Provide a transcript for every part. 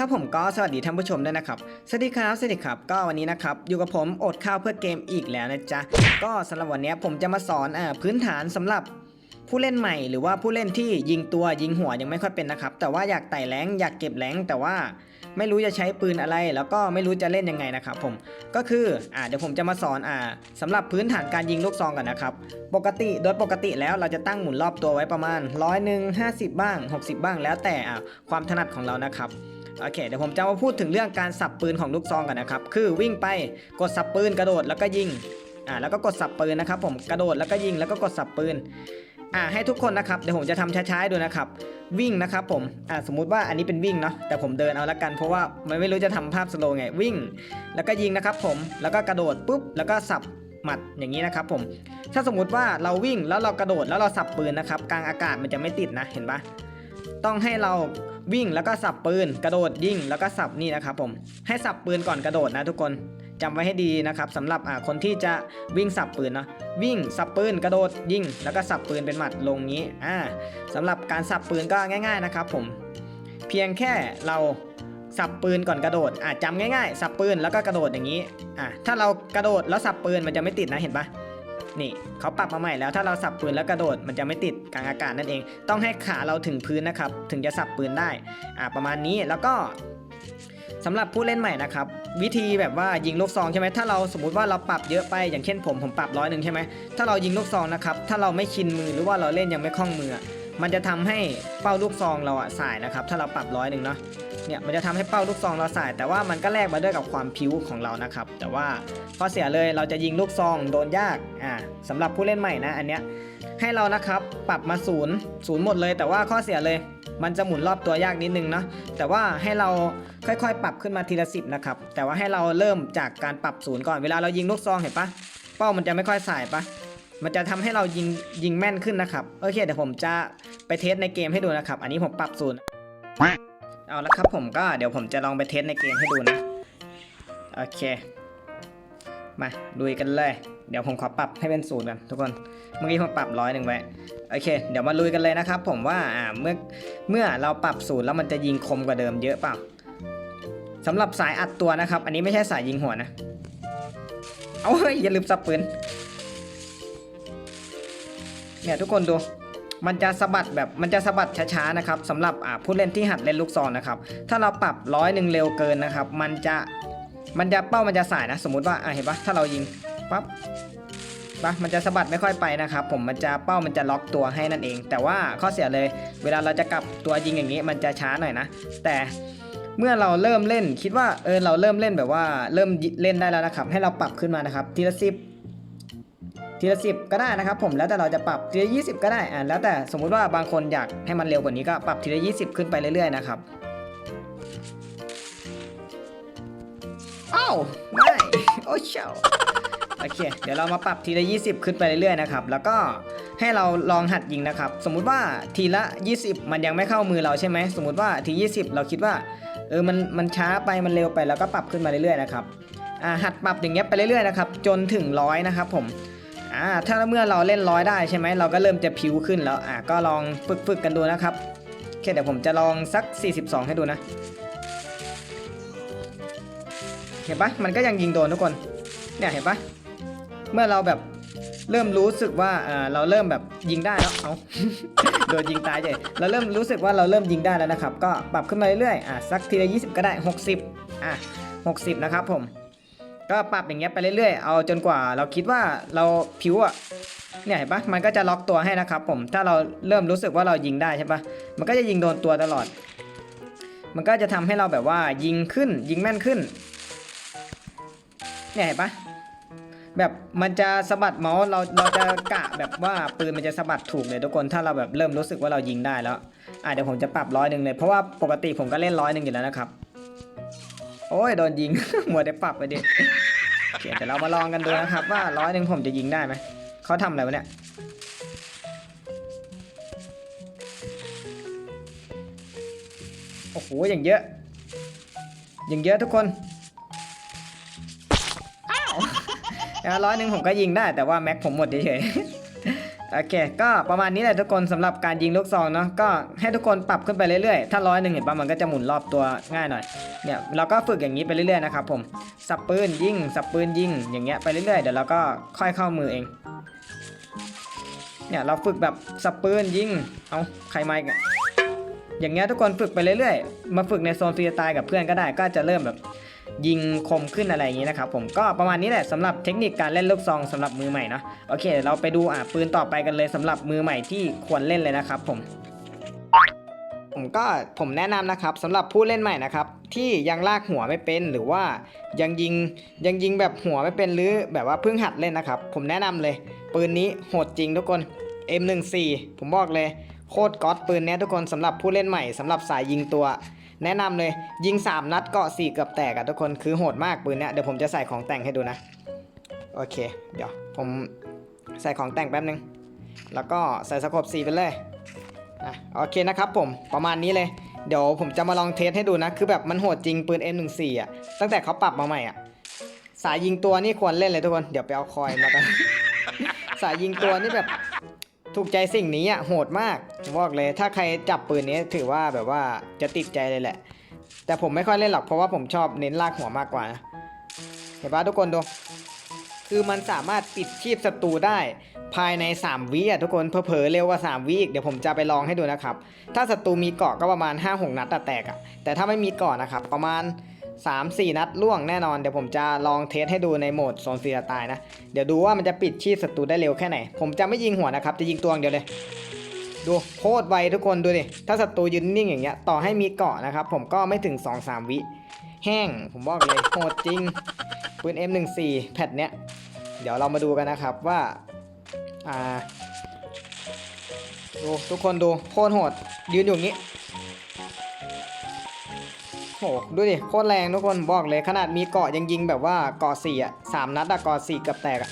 ครับผมก็สวัสดีท่านผู้ชมด้วยนะครับสวัสดีครับสวัสดีครับ ก็วันนี้นะครับอยู่กับผมอดข้าวเพื่อเกมอีกแล้วนะจ๊ะก็สำหรับวันนี้ผมจะมาสอนอพื้นฐานสำหรับผู้เล่นใหม่ หรือว่าผู้เล่นที่ยิงตัวยิงหัวยังไม่ค่อยเป็นนะครับ แต่ว่าอยากไต่แรงอยากเก็บแรงแต่ว่าไม่รู้จะใช้ปืนอะไร แล้วก็ไม่รู้จะเล่นยังไงนะครับผมก็คืออ่าเดี๋ยวผมจะมาสอนอ่าสำหรับพื้นฐานการยิงลูกซองกันนะครับปกติโดยปกติแล้วเราจะตั้งหมุนรอบตัวไว้ประมาณร้อยหนึ่งห้าสิบบ้าง 60 บ้างแล้วแต่อ่าความถนัดของเรานะครับ โอเคเดี๋ยวผมจะมาพูดถึงเรื่องการสับปืนของลูกซองกันนะครับ คือวิ่งไปกดสับปืนกระโดดแล้วก็ยิง อ่าแล้วก็กดสับปืนนะครับผมกระโดดแล้วก็ยิงแล้วก็กดสับปืน อ่าให้ทุกคนนะครับเดี๋ยวผมจะทำช้าๆให้ดูนะครับ วิ่งนะครับผม อ่าสมมุติว่าอันนี้เป็นวิ่งเนาะแต่ผมเดินเอาละกัน เพราะว่ามันไม่รู้จะทำภาพสโลว์ไงวิ่ง แล้วก็ยิงนะครับผมแล้วก็กระโดดปุ๊บแล้วก็สับหมัดอย่างนี้นะครับผมถ้าสมมุติว่าเราวิ่งแล้วเรากระโดดแล้วเราสับปืนนะครับกลางอากาศมันจะไม่ติดนะเห็นปะต้องให้เรา วิ่งแล้วก็สับปืน กระโดดยิงแล้วก็สับนี่นะครับผมให้สับปืนก่อนกระโดดนะทุกคนจำไว้ให้ดีนะครับสำหรับอ่าคนที่จะวิ่งสับปืนเนาะวิ่งสับปืนกระโดดยิงแล้วก็สับปืนเป็นหมัดลงนี้อ่าสำหรับการสับปืนก็ง่าย ๆนะครับ ผม เพียงแค่เราสับปืนก่อนกระโดดอะจำง่ายๆ สับปืนแล้วก็กระโดดอย่างนี้อะถ้าเรากระโดดแล้วสับปืนมันจะไม่ติดนะเห็นปะ นี่เขาปรับมาใหม่แล้วถ้าเราสับปืนแล้วกระโดดมันจะไม่ติดกลางอากาศนั่นเอง ต้องให้ขาเราถึงพื้นนะครับถึงจะสับปืนได้อะประมาณนี้แล้วก็สำหรับผู้เล่นใหม่นะครับวิธีแบบว่ายิงลูกซองใช่ไหมถ้าเราสมมติว่าเราปรับเยอะไปอย่างเช่นผมผมปรับร้อยหนึ่งใช่ไหมถ้าเรายิงลูกซองนะครับถ้าเราไม่ชินมือหรือว่าเราเล่นยังไม่คล่องมือ มันจะทำให้เป้าลูกซองเราอะสายนะครับถ้าเราปรับร้อยหนึ่งเนาะ เนี่ยมันจะทำให้เป้าลูกซองเราสาย แต่ว่ามันก็แลกมาด้วยกับความพิ้วของเรานะครับ แต่ว่าข้อเสียเลยเราจะยิงลูกซองโดนยากอ่าสำหรับผู้เล่นใหม่นะอันเนี้ยให้เรานะครับปรับมาศูนย์ศูนย์หมดเลย แต่ว่าข้อเสียเลย มันจะหมุนรอบตัวยากนิดนึงเนาะแต่ว่าให้เราค่อยๆ ปรับขึ้นมาทีละสิบนะครับแต่ว่าให้เราเริ่มจากการปรับศูนย์ก่อนเวลาเรายิงลูกซองเห็นปะเป้ามันจะไม่ค่อยสายปะมันจะทำให้เรายิงยิงแม่นขึ้นนะครับโอเคเดี๋ยวผมจะไปเทสในเกมให้ดูนะครับ อันนี้ผมปรับศูนย์ เอาละครับผมก็เดี๋ยวผมจะลองไปเทสในเกมให้ดูนะ โอเค มาลุยกันเลย เดี๋ยวผมขอปรับให้เป็นศูนย์กันทุกคน เมื่อกี้ผมปรับร้อยหนึ่งไว้ โอเค เดี๋ยวมาลุยกันเลยนะครับผมว่าอ่าเมื่อเมื่อเราปรับศูนย์แล้วมันจะยิงคมกว่าเดิมเยอะเปล่าสำหรับสายอัดตัวนะครับ อันนี้ไม่ใช่สายยิงหัวนะ เอาเฮ้ยอย่าลืมสับปืนเนี่ยทุกคนดู มันจะสะบัดแบบมันจะสะบัดช้าๆนะครับสำหรับผู้เล่นที่หัดเล่นลูกซองนะครับ ถ้าเราปรับร้อยหนึ่งเร็วเกินนะครับ มันจะมันจะเป้ามันจะสายนะ สมมุติว่าเห็นปะถ้าเรายิงปั๊บปะมันจะสะบัดไม่ค่อยไปนะครับ ผมมันจะเป้ามันจะล็อกตัวให้นั่นเอง แต่ว่าข้อเสียเลย เวลาเราจะกลับตัวยิงอย่างนี้มันจะช้าหน่อยนะ แต่เมื่อเราเริ่มเล่นคิดว่าเออเราเริ่มเล่นแบบว่าเริ่มเล่นได้แล้วนะครับ ให้เราปรับขึ้นมานะครับทีละสิบ ทีละสิบก็ได้นะครับผมแล้วแต่เราจะปรับทีละยี่สิบก็ได้อ่าแล้วแต่สมมุติว่าบางคนอยากให้มันเร็วกว่านี้ก็ปรับทีละยี่สิบขึ้นไปเรื่อยๆนะครับอ้าวไม่โอ้เช่าโอเค เดี๋ยวเรามาปรับทีละ 20 ขึ้นไปเรื่อยๆนะครับ แล้วก็ให้เราลองหัดยิงนะครับ สมมุติว่าทีละ 20 มันยังไม่เข้ามือเราใช่ไหม สมมุติว่าที 20 เราคิดว่า เออ มัน มันช้าไป มันเร็วไป แล้วก็ปรับขึ้นมาเรื่อยๆนะครับ อ่า หัดปรับอย่างเงี้ยไปเรื่อยๆนะครับ จนถึงร้อยนะครับผม อ่าถ้าเมื่อเราเล่นร้อยได้ใช่ไหมเราก็เริ่มจะพิวขึ้นแล้วอ่าก็ลองฝึกฝึกกันดูนะครับโอเคเดี๋ยวผมจะลองสัก 42 ให้ดูนะเห็นปะมันก็ยังยิงโดนทุกคนเนี่ยเห็นปะเมื่อเราแบบเริ่มรู้สึกว่าอ่าเราเริ่มแบบยิงได้แล้วเอาโดนยิงตายเลยเราเริ่มรู้สึกว่าเราเริ่มยิงได้แล้วนะครับ ก็ปรับขึ้นมาเรื่อยๆอ่าสักทีละ20 ก็ได้ 60อะ60 นะครับผม ก็ปรับอย่างเงี้ยไปเรื่อยๆ เอาจนกว่าเราคิดว่าเราผิวอะเนี่ยเห็นปะมันก็จะล็อกตัวให้นะครับผมถ้าเราเริ่มรู้สึกว่าเรายิงได้ใช่ปะมันก็จะยิงโดนตัวตลอด มันก็จะทำให้เราแบบว่ายิงขึ้นยิงแม่นขึ้นเนี่ยเห็นปะแบบมันจะสะบัดเมาส์เราเราจะกะแบบว่าปืนมันจะสะบัดถูกเลยทุกคนถ้าเราแบบเริ่มรู้สึกว่าเรายิงได้แล้วอะเดี๋ยวผมจะปรับร้อยหนึ่งเลยเพราะว่าปกติผมก็เล่นร้อยหนึ่งอยู่แล้วนะครับ โอ้ยโดนยิงมัวแต่ปรับไปดิ โอเคเดี๋ยวเรามาลองกันดูนะครับ ว่าร้อยหนึ่งผมจะยิงได้ไหมเขาทำอะไรวะเนี่ยโอ้โหอย่างเยอะ อย่างเยอะทุกคนอ้าวร้อยหนึ่งผมก็ยิงได้แต่ว่าแม็กผมหมดเฉยๆ โอเค ก็ประมาณนี้แหละทุกคนสำหรับการยิงลูกซองเนาะก็ให้ทุกคนปรับขึ้นไปเรื่อยๆ ถ้าร้อยหนึ่งเห็นปะมันก็จะหมุนรอบตัวง่ายหน่อยเนี่ยเราก็ฝึกอย่างนี้ไปเรื่อยๆนะครับผมสับปืนยิงสับปืนยิงอย่างเงี้ยไปเรื่อยๆเดี๋ยวเราก็ค่อยเข้ามือเองเนี่ยเราฝึกแบบสับปืนยิงเอาใครมาอีกอะอย่างเงี้ยทุกคนฝึกไปเรื่อยๆ มาฝึกในโซนฟรีสไตล์กับเพื่อนก็ได้ก็จะเริ่มแบบ ยิงคมขึ้นอะไรอย่างนี้นะครับผมก็ประมาณนี้แหละสำหรับเทคนิคการเล่นลูกซองสำหรับมือใหม่เนาะโอเคเราไปดูอะปืนต่อไปกันเลยสำหรับมือใหม่ที่ควรเล่นเลยนะครับผมผมก็ผมแนะนำนะครับสำหรับผู้เล่นใหม่นะครับที่ยังลากหัวไม่เป็นหรือว่ายังยิงยังยิงแบบหัวไม่เป็นหรือแบบว่าเพิ่งหัดเล่นนะครับ ผมแนะนำเลย ปืนนี้โหดจริงทุกคน M14 ผมบอกเลย โคตรก๊อตปืนเนี้ยทุกคนสำหรับผู้เล่นใหม่สำหรับสายยิงตัว แนะนำเลยยิง 3 นัดเกาะ4เกือบแตกอะทุกคนคือโหดมากปืนเนี้ยเดี๋ยวผมจะใส่ของแต่งให้ดูนะ โอเค เดี๋ยวผมใส่ของแต่งแป๊บนึง แล้วก็ใส่สกอบสีไปเลยอะโอเคนะครับผมประมาณนี้เลย เดี๋ยวผมจะมาลองเทสให้ดูนะ คือแบบมันโหดจริงปืน M14 อะตั้งแต่เขาปรับมาใหม่อะสายยิงตัวนี่ควรเล่นเลยทุกคนเดี๋ยวไปเอาคอยมากันสายยิงตัวนี่แบบ ถูกใจสิ่งนี้อะโหดมากบอกเลย ถ้าใครจับปืนนี้ถือว่าแบบว่าจะติดใจเลยแหละ แต่ผมไม่ค่อยเล่นหรอกเพราะว่าผมชอบเน้นลากหัวมากกว่านะเห็นปะทุกคนดูคือมันสามารถปิดชีพศัตรูได้ภายใน 3 วิอะทุกคนเผลอๆเร็วกว่า 3 วิอีกเดี๋ยวผมจะไปลองให้ดูนะครับ ถ้าศัตรูมีเกาะก็ประมาณ5 6นัดอะแตกอะแต่ถ้าไม่มีเกาะนะครับประมาณ 3-4 นัดล่วงแน่นอน เดี๋ยวผมจะลองเทสให้ดูในโหมดโซนฟรีสไตล์นะ เดี๋ยวดูว่ามันจะปิดชีพศัตรูได้เร็วแค่ไหน ผมจะไม่ยิงหัวนะครับ จะยิงตัวองเดียวเลย ดูโคตรไวทุกคนดูดิ ถ้าศัตรูยืนนิ่งอย่างเงี้ย ต่อให้มีเกาะนะครับ ผมก็ไม่ถึง 2-3 วิ แห้ง ผมบอกเลยโหดจริง ปืน M14 แพทเนี้ย เดี๋ยวเรามาดูกันนะครับว่า อ่า ดูทุกคนดูโคตรโหดยืนอยู่อย่างนี้ โหดูดิโคตรแรงทุกคนบอกเลยขนาดมีเกาะยังยิงแบบว่าเกาะสี่อะสามนัดอะเกาะสี่เกือบแตกอะ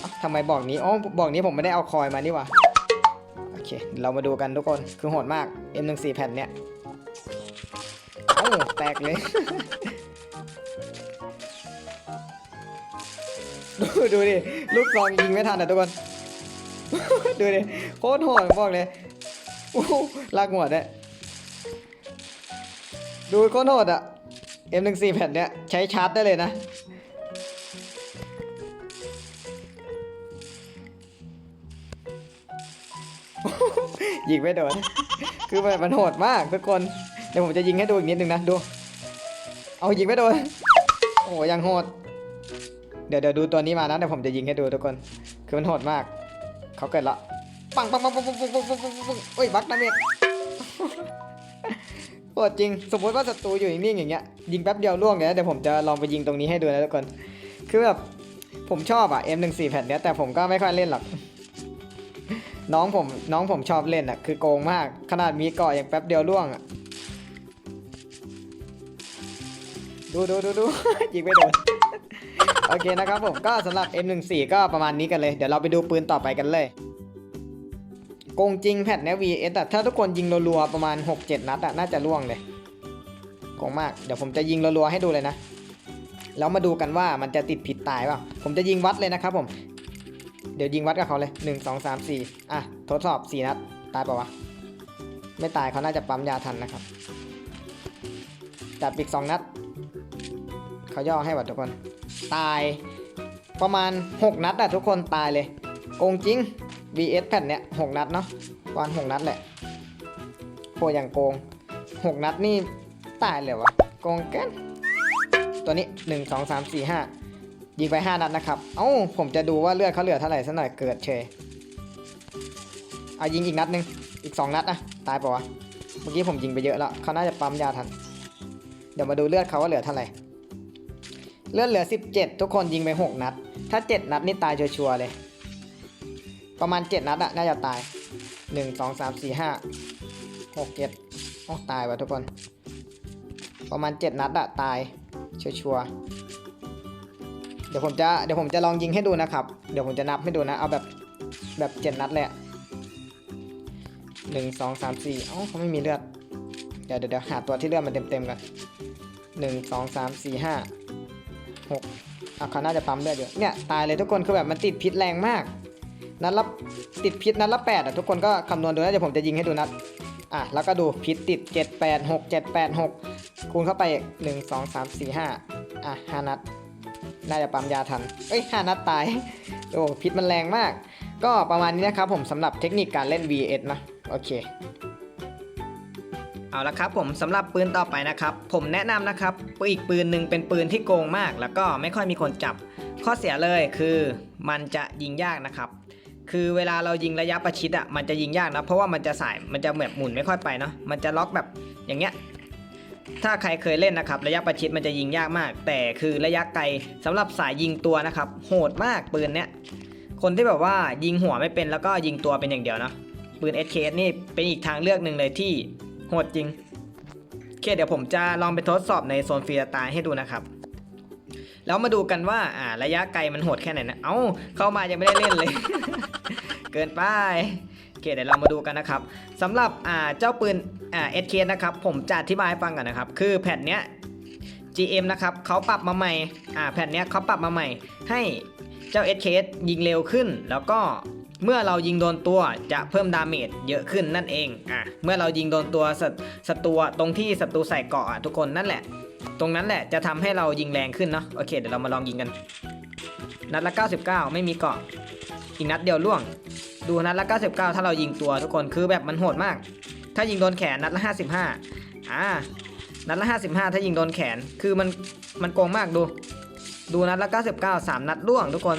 เอ้าทำไมบอกนี้อ๋อบอกนี้ผมไม่ได้เอาคอยมานี่ว่าโอเค เรามาดูกันทุกคนคือโหดมาก M14 แผ่นเนี้ยเอ้แตกเลย ดูดูดิลูกซองยิงไม่ทันอะทุกคน ดูดิโคตรโหดบอกเลยอู้หูลากหัวได้ ดูโคตรโหดอะ M14 แผ่นเนี้ยใช้ชาร์จได้เลยนะ ยิงไม่โดน คือมันมันโหดมากทุกคน เดี๋ยวผมจะยิงให้ดูอีกนิดนึงนะดู เอายิงไม่โดน โอ้ยังโหด เดี๋ยวเดี๋ยวดูตัวนี้มานะเดี๋ยวผมจะยิงให้ดูทุกคน คือมันโหดมาก เขาเกิดละปังปังปังปังปังปังปังปังปังปังโอ้ยบักนะเมกโห ดจริง สมมติว่าศัตรูอยู่นิ่งๆอย่างเงี้ย ยิงแป๊บเดียวล่วงเลยนะเดี๋ยวผมจะลองไปยิงตรงนี้ให้ดูนะทุกคน คือแบบผมชอบอะ M14 แผ่นเนี้ยแต่ผมก็ไม่ค่อยเล่นหรอก น้องผมน้องผมชอบเล่นอะคือโกงมาก ขนาดมีเกาะอย่างแป๊บเดียวล่วงอะดูดูดูดูยิงไม่โดนโอเคนะครับผมก็สำหรับ M14 ก็ประมาณนี้กันเลย เดี๋ยวเราไปดูปืนต่อไปกันเลย โกงจริงแพทเนี้ย VS แต่ถ้าทุกคนยิงรัวๆประมาณ 6-7 นัดอะน่าจะล่วงเลยโกงมาก เดี๋ยวผมจะยิงรัวๆให้ดูเลยนะ แล้วมาดูกันว่ามันจะติดผิดตายเปล่าผมจะยิงวัดเลยนะครับผม เดี๋ยวยิงวัดกับเขาเลย 1 2 3 4 อะ ทดสอบ 4 นัด ตายเปล่าวะ ไม่ตายเขาน่าจะปั๊มยาทันนะครับ จัดอีก 2 นัด เขาย่อให้ว่ะทุกคน ตายประมาณ 6 นัดอะทุกคนตายเลย โกงจริง VS แผ่นเนี้ย6นัดเนาะประมาณ6นัดแหละโคอย่างโกง6นัดนี่ตายเลยวะโกงเกันตัวนี้1 2 3 4 5ยิงไป5นัดนะครับ เอ้าผมจะดูว่าเลือดเขาเหลือเท่าไหร่สักหน่อยเกิดเชยเอายิงอีกนัดหนึ่งอีก2นัดอะตายปะวะเมื่อกี้ผมยิงไปเยอะแล้วเขาน่าจะปั๊มยาทัน เดี๋ยวมาดูเลือดเขาว่าเหลือเท่าไหร่เลือดเหลือ 17 ทุกคนยิงไป 6 นัด ถ้า 7 นัดนี่ตายชัวร์เลย ประมาณ 7 นัดอะน่าจะตาย 1 2 3 4 5 6 7โอ้ตายว่ะทุกคน ประมาณ 7 นัดอะตาย ชัวร์เดี๋ยวผมจะเดี๋ยวผมจะลองยิงให้ดูนะครับ เดี๋ยวผมจะนับให้ดูนะ เอาแบบแบบ7นัดเลยอะหนึ่งสองสามสี่เอ้าเขาไม่มีเลือด เดี๋ยวเดี๋ยวหาตัวที่เลือดมันเต็มๆกันหนึ่งสองสามสี่ห้าหกอะเขาน่าจะปั๊มเลือดอยู่เนี่ยตายเลยทุกคนคือแบบมันติดพิษแรงมาก นัดละติดพิษนัดละแปดอะทุกคนก็คำนวณดูนะเดี๋ยวผมจะยิงให้ดูนัดอะแล้วก็ดูพิษติด 7 8 6 7 8 6 คูณเข้าไป 1 2 3 4 5อะ5นัด น่าจะปั๊มยาทันเอ้ย5นัดตายโอ้พิษมันแรงมาก ก็ประมาณนี้นะครับผมสำหรับเทคนิคการเล่น VS นะ โอเค เอาละครับผมสำหรับปืนต่อไปนะครับ ผมแนะนำนะครับอีกปืนหนึ่งเป็นปืนที่โกงมาก แล้วก็ไม่ค่อยมีคนจับ ข้อเสียเลยคือมันจะยิงยากนะครับ คือเวลาเรายิงระยะประชิดอะมันจะยิงยากนะเพราะว่ามันจะสายมันจะแบบหมุนไม่ค่อยไปเนาะมันจะล็อกแบบอย่างเงี้ยถ้าใครเคยเล่นนะครับ ระยะประชิดมันจะยิงยากมาก แต่คือระยะไกลสำหรับสายยิงตัวนะครับ โหดมากปืนเนี้ยคนที่แบบว่ายิงหัวไม่เป็นแล้วก็ยิงตัวเป็นอย่างเดียวนะปืน SKS นี่เป็นอีกทางเลือกหนึ่งเลยที่ โหดจริงโอเคเดี๋ยวผมจะลองไปทดสอบในโซนฟรีสไตล์ให้ดูนะครับ แล้วมาดูกันว่าอ่าระยะไกลมันโหดแค่ไหนนะ เอ้า เข้ามายังไม่ได้เล่นเลย เกินไปโอเคเดี๋ยวเรามาดูกันนะครับสำหรับอ่าเจ้าปืนอ่า SK นะครับ ผมจะอธิบายให้ฟังกันนะครับ คือแผ่นเนี้ย GM นะครับเขาปรับมาใหม่อ่าแผ่นเนี้ยเขาปรับมาใหม่ ให้เจ้า SK ยิงเร็วขึ้น แล้วก็ เมื่อเรายิงโดนตัวจะเพิ่มดาเมจเยอะขึ้นนั่นเองอะเมื่อเรายิงโดนตัวศัตศัตรูตรงที่ศัตรูใส่เกาะอะทุกคนนั่นแหละ ตรงนั้นแหละจะทำให้เรายิงแรงขึ้นเนาะโอเคเดี๋ยวเรามาลองยิงกัน นัดละ 99 ไม่มีเกาะอีกนัดเดียวล่วง ดูนัดละ 99 ถ้าเรายิงตัวทุกคนคือแบบมันโหดมาก ถ้ายิงโดนแขนนัดละ 55อ่านัดละ 55 ถ้ายิงโดนแขนคือมันมันโกงมากดู ดูนัดละ 99 3 นัดล่วงทุกคน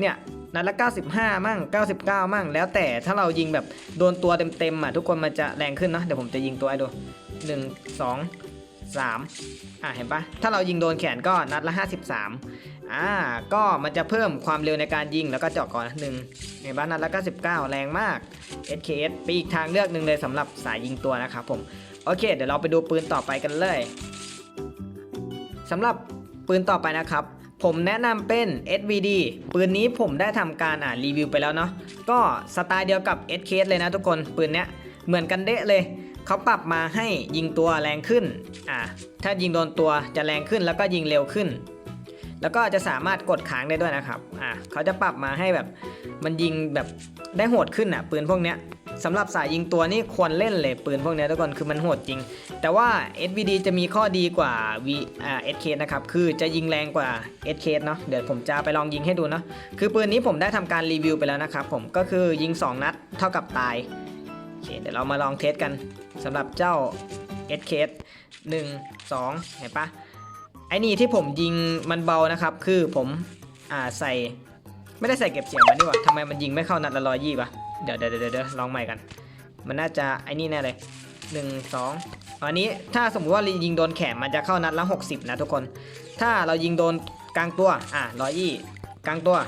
เนี่ย นัดละ 95 มั่ง 99 มั่ง แล้วแต่ถ้าเรายิงแบบโดนตัวเต็มๆอะทุกคนมันจะแรงขึ้นเนาะเดี๋ยวผมจะยิงตัวให้ดู1 2 3อะเห็นปะถ้าเรายิงโดนแขนก็นัดละ 53อ่าก็มันจะเพิ่มความเร็วในการยิงแล้วก็เจาะก่อนหนึ่งเห็นปะนัดละ 99 แรงมาก SKS เป็นอีกทางเลือกหนึ่งเลยสำหรับสายยิงตัวนะครับผมโอเค เดี๋ยวเราไปดูปืนต่อไปกันเลยสำหรับปืนต่อไปนะครับ ผมแนะนำเป็น SVD ปืนนี้ผมได้ทำการอ่านรีวิวไปแล้วเนาะก็สไตล์เดียวกับ SK เลยนะทุกคนปืนเนี้ยเหมือนกันเดะเลยเขาปรับมาให้ยิงตัวแรงขึ้นอ่าถ้ายิงโดนตัวจะแรงขึ้นแล้วก็ยิงเร็วขึ้น แล้วก็จะสามารถกดค้างได้ด้วยนะครับอ่าเขาจะปรับมาให้แบบมันยิงแบบได้โหดขึ้นอะปืนพวกเนี้ย สำหรับสายยิงตัวนี่ควรเล่นเลยปืนพวกนี้ทุกคนคือมันโหดจริง แต่ว่า SVD จะมีข้อดีกว่า V อ่า SK นะครับ คือจะยิงแรงกว่า SK เนาะเดี๋ยวผมจะไปลองยิงให้ดูเนาะคือปืนนี้ผมได้ทำการรีวิวไปแล้วนะครับผมก็คือยิง 2 นัดเท่ากับตายโอเคเดี๋ยวเรามาลองเทสกันสำหรับเจ้า SK 1 2เห็นปะไอ้นี่ที่ผมยิงมันเบานะครับ คือผมอ่าใส่ไม่ได้ใส่เก็บเสียงมันดีกว่าทำไมมันยิงไม่เข้านัดละร้อยยี่ปะ เดี๋ยวเดี๋ยวเดี๋ยวลองใหม่กัน มันน่าจะไอ้นี่แน่เลย1 2อันนี้ถ้าสมมุติว่ายิงโดนแขนมันจะเข้านัดละ 60 นะทุกคน ถ้าเรายิงโดนกลางตัวอะร้อยยี่กลางตัว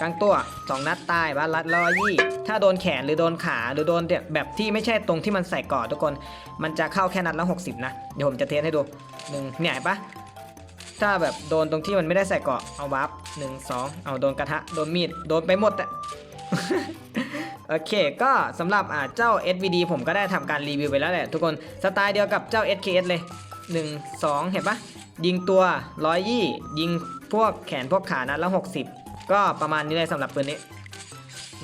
กลางตัว 2 นัดตายบ้านรัดร้อยยี่ถ้าโดนแขนหรือโดนขาหรือโดนแบบที่ไม่ใช่ตรงที่มันใส่ก่อทุกคน มันจะเข้าแค่นัดละ 60 นะ เดี๋ยวผมจะเทสให้ดูหนึ่งเนี่ยปะถ้าแบบโดนตรงที่มันไม่ได้ใส่เกราะเอาวับหนึ่งสองเอาโดนกระทะโดนมีดโดนไปหมดอะ โอเค ก็สำหรับอ่าเจ้า SVD ผมก็ได้ทำการรีวิวไปแล้วแหละ ทุกคนสไตล์เดียวกับเจ้า SKS เลย 1 2 เห็นปะยิงตัวร้อยยี่ยิงพวกแขนพวกขานัดละ60 ก็ประมาณนี้เลยสำหรับปืนนี้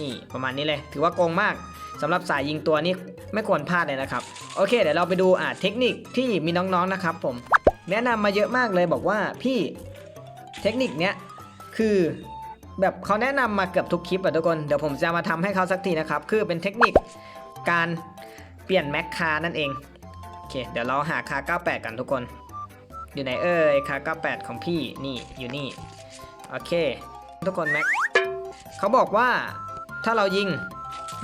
นี่ประมาณนี้เลย ถือว่าโกงมากสำหรับสายยิงตัวนี่ไม่ควรพลาดเลยนะครับ โอเค เดี๋ยวเราไปดูอ่าเทคนิคที่มีน้องๆนะครับผมแนะนำมาเยอะมากเลยบอกว่าพี่เทคนิคเนี้ยคือ แบบเขาแนะนำมาเกือบทุกคลิปอะทุกคน เดี๋ยวผมจะมาทำให้เขาสักทีนะครับ คือเป็นเทคนิคการเปลี่ยนแม็กคานั่นเอง โอเค เดี๋ยวเราหาคา 98 กันทุกคน อยู่ไหนเอ่ยคา 98 ของพี่นี่อยู่นี่ โอเค ทุกคนแม็กเขาบอกว่าถ้าเรายิง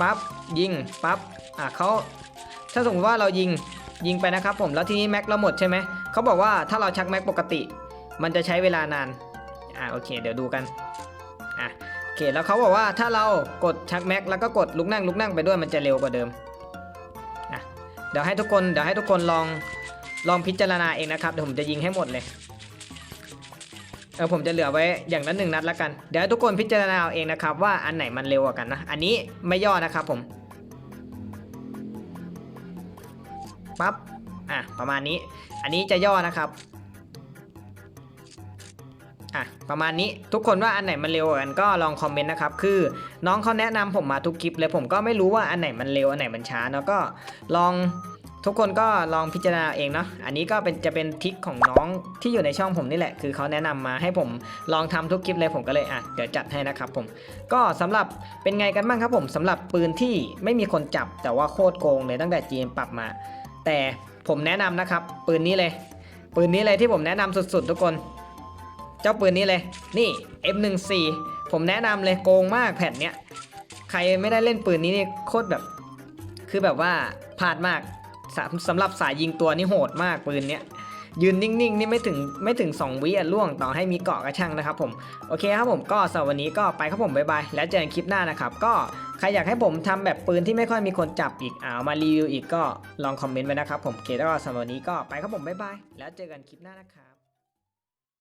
ปั๊บยิงปั๊บอะเขาถ้าสมมติว่าเรายิงยิงไปนะครับผมแล้วทีนี้แม็กเราหมดใช่ไหมเขาบอกว่าถ้าเราชักแม็กปกติ มันจะใช้เวลานานอะโอเค เดี๋ยวดูกัน อะโอเคแล้วเขาบอกว่าถ้าเรากดชักแม็กแล้วก็กดลุกนั่งลุกนั่งไปด้วยมันจะเร็วกว่าเดิมอะเดี๋ยวให้ทุกคนเดี๋ยวให้ทุกคนลองลองพิจารณาเองนะครับเดี๋ยวผมจะยิงให้หมดเลยเออผมจะเหลือไว้อย่างละหนึ่งนัดละกัน เดี๋ยวทุกคนพิจารณาเอาเองนะครับว่าอันไหนมันเร็วกว่ากันนะ อันนี้ไม่ย่อนะครับผมปั๊บอะประมาณนี้ อันนี้จะย่อนะครับ อะประมาณนี้ทุกคนว่าอันไหนมันเร็วกันก็ลองคอมเมนต์นะครับคือน้องเขาแนะนำผมมาทุกคลิปเลยผมก็ไม่รู้ว่าอันไหนมันเร็วอันไหนมันช้าเนาะก็ลองทุกคนก็ลองพิจารณาเองเนาะ อันนี้ก็เป็นจะเป็นทิคของน้องที่อยู่ในช่องผมนี่แหละ คือเขาแนะนำมาให้ผมลองทำทุกคลิปเลยผมก็เลยอะเดี๋ยวจัดให้นะครับผม ก็สำหรับเป็นไงกันบ้างครับผมสำหรับปืนที่ไม่มีคนจับแต่ว่าโคตรโกงเลยตั้งแต่ GM ปรับมา แต่ผมแนะนำนะครับ ปืนนี้เลย ปืนนี้เลยที่ผมแนะนำสุดๆ ทุกคน เจ้าปืนนี้เลย นี่ M14 ผมแนะนำเลยโกงมากแผ่นเนี้ย ใครไม่ได้เล่นปืนนี้นี่โคตรแบบ คือแบบว่าพลาดมากสำสำหรับสายยิงตัวนี่โหดมากปืนเนี้ยยืนนิ่งๆนี่ไม่ถึงไม่ถึง 2 วิอะล่วงต่อให้มีเกาะกระช่างนะครับผมโอเคครับผมก็สำหรับวันนี้ก็ไปครับผมบ๊ายบายแล้วเจอกันคลิปหน้านะครับ ก็ใครอยากให้ผมทำแบบปืนที่ไม่ค่อยมีคนจับอีกเอามารีวิวอีกก็ลองคอมเมนต์ไว้นะครับผมโอเคแล้วก็สำหรับวันนี้ก็ไปครับผมบ๊ายบายแล้วเจอกันคลิปหน้านะครับ